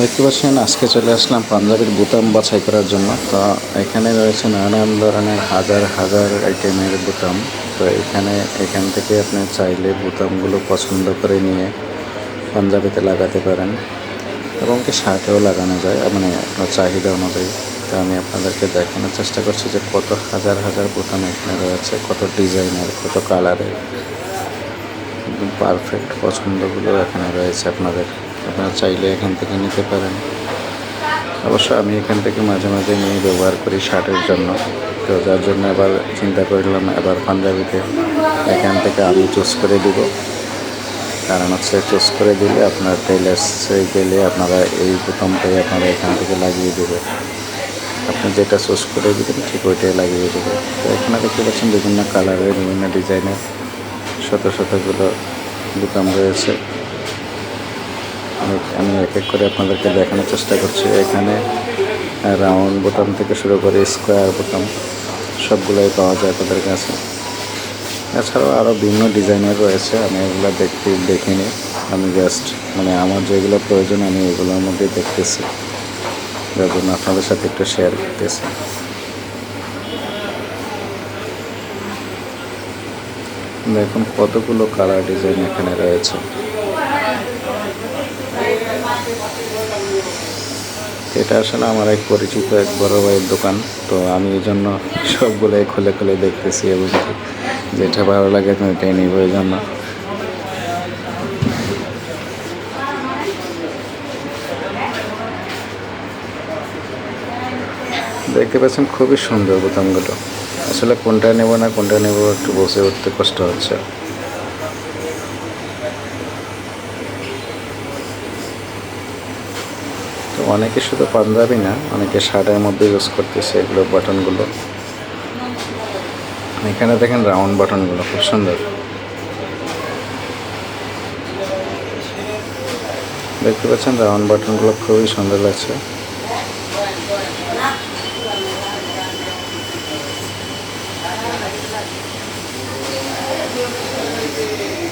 দেখতে পাচ্ছেন, আজকে চলে আসলাম পাঞ্জাবির বোতাম বাছাই করার জন্য। তো এখানে রয়েছে নানান ধরনের হাজার হাজার আইটেমের বোতাম। তো এখানে, এখান থেকে আপনি চাইলে বোতামগুলো পছন্দ করে নিয়ে পাঞ্জাবিতে লাগাতে পারেন। এবং কি শার্টেও লাগানো যায় মানে আপনার চাহিদা অনুযায়ী। তো আমি আপনাদেরকে দেখানোর চেষ্টা করছি যে কত হাজার হাজার বোতাম এখানে রয়েছে, কত ডিজাইনের, কত কালারের। একদম পারফেক্ট পছন্দগুলো এখানে রয়েছে আপনাদের। আপনারা চাইলে এখান থেকে নিতে পারেন। অবশ্য আমি এখান থেকে মাঝে মাঝে নিয়ে ব্যবহার করি শার্টের জন্য। তো যার জন্য এবার চিন্তা করলাম, এবার পাঞ্জাবিতে এখান থেকে আমি চুজ করে দিব। কারণ হচ্ছে চুজ করে দিলে আপনার টেলার্সে গেলে আপনারা এই বোতামটাই আপনারা এখান থেকে লাগিয়ে দেবে। আপনি যেটা চুজ করে দেবেন, ঠিক ওইটাই লাগিয়ে দেবে। তো এখানে দেখতে পাচ্ছেন বিভিন্ন কালারের বিভিন্ন ডিজাইনের শত শতগুলো বোতাম রয়েছে। আমি- এক এক করে আপনাদেরকে দেখানোর চেষ্টা করছি। এখানে রাউন্ড বোতাম থেকে শুরু করে স্কোয়ার বোতাম সবগুলোই পাওয়া যায় তাদের কাছে। এছাড়াও আরও বিভিন্ন ডিজাইনের রয়েছে, আমি এগুলো দেখতে, দেখিনি। আমি জাস্ট মানে আমার যেগুলো প্রয়োজন, আমি এগুলোর মধ্যে দেখতেছি। যার জন্য আপনাদের সাথে একটু শেয়ার করতেছি। দেখুন কতগুলো কালার ডিজাইন এখানে রয়েছে। এটা আসলে আমার এক পরিচিত এক বড় ভাইয়ের দোকান। তো আমি এই জন্য সবগুলোই খুলে খুলে দেখতেছি এবং যেটা ভালো লাগে আমি এটাই নিব এই জন্য। দেখতে পাচ্ছেন খুবই সুন্দর বোতামগুলো। আসলে কোনটা নেব না, কোনটা নেব একটু বসে উঠতে কষ্ট হচ্ছে। তো অনেকে শুধু পাঞ্জাবি না, অনেকে শার্টের মধ্যে ইউজ করতেছে এগুলো বাটনগুলো এখানে দেখেন রাউন্ড বাটনগুলো খুব সুন্দর। দেখতে পাচ্ছেন রাউন্ড বাটনগুলো খুবই সুন্দর লাগছে।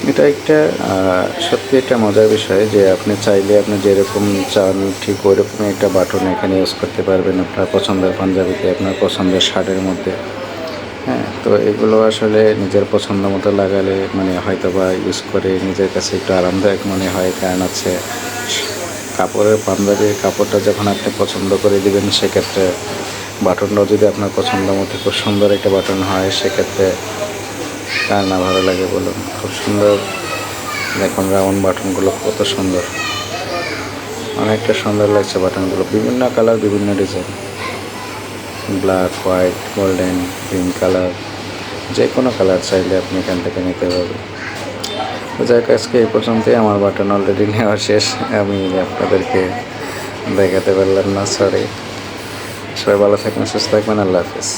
এটা একটা সত্যি একটা মজার বিষয় যে আপনি চাইলে আপনি যেরকম চান, ঠিক ওইরকমই একটা বাটন এখানে ইউজ করতে পারবেন আপনার পছন্দের পাঞ্জাবিতে, আপনার পছন্দের শার্টের মধ্যে। হ্যাঁ তো এগুলো আসলে নিজের পছন্দ মতো লাগালে মানে হয়তো বা ইউজ করে নিজের কাছে একটু আরামদায়ক মনে হয়। কারণ আছে কাপড়ের, পাঞ্জাবির কাপড়টা যখন আপনি পছন্দ করে দিবেন, সেক্ষেত্রে বাটনটাও যদি আপনার পছন্দ মতো খুব সুন্দর একটা বাটন হয়, সেক্ষেত্রে কার না ভালো লাগে বলুন? খুব সুন্দর। দেখুন রাউন্ড বাটনগুলো কত সুন্দর। অনেকটা সুন্দর লাগছে বাটনগুলো বিভিন্ন কালার বিভিন্ন design black white golden green colour যে কোনো কালার চাইলে আপনি এখান থেকে নিতে পারবেন। তো যাই আজকে এই পর্যন্তই। আমার বাটন অলরেডি নেওয়া শেষ। আমি আপনাদেরকে দেখাতে পারলাম না সরি সবাই ভালো থাকবেন, সুস্থ থাকবেন। আল্লাহ হাফিজ।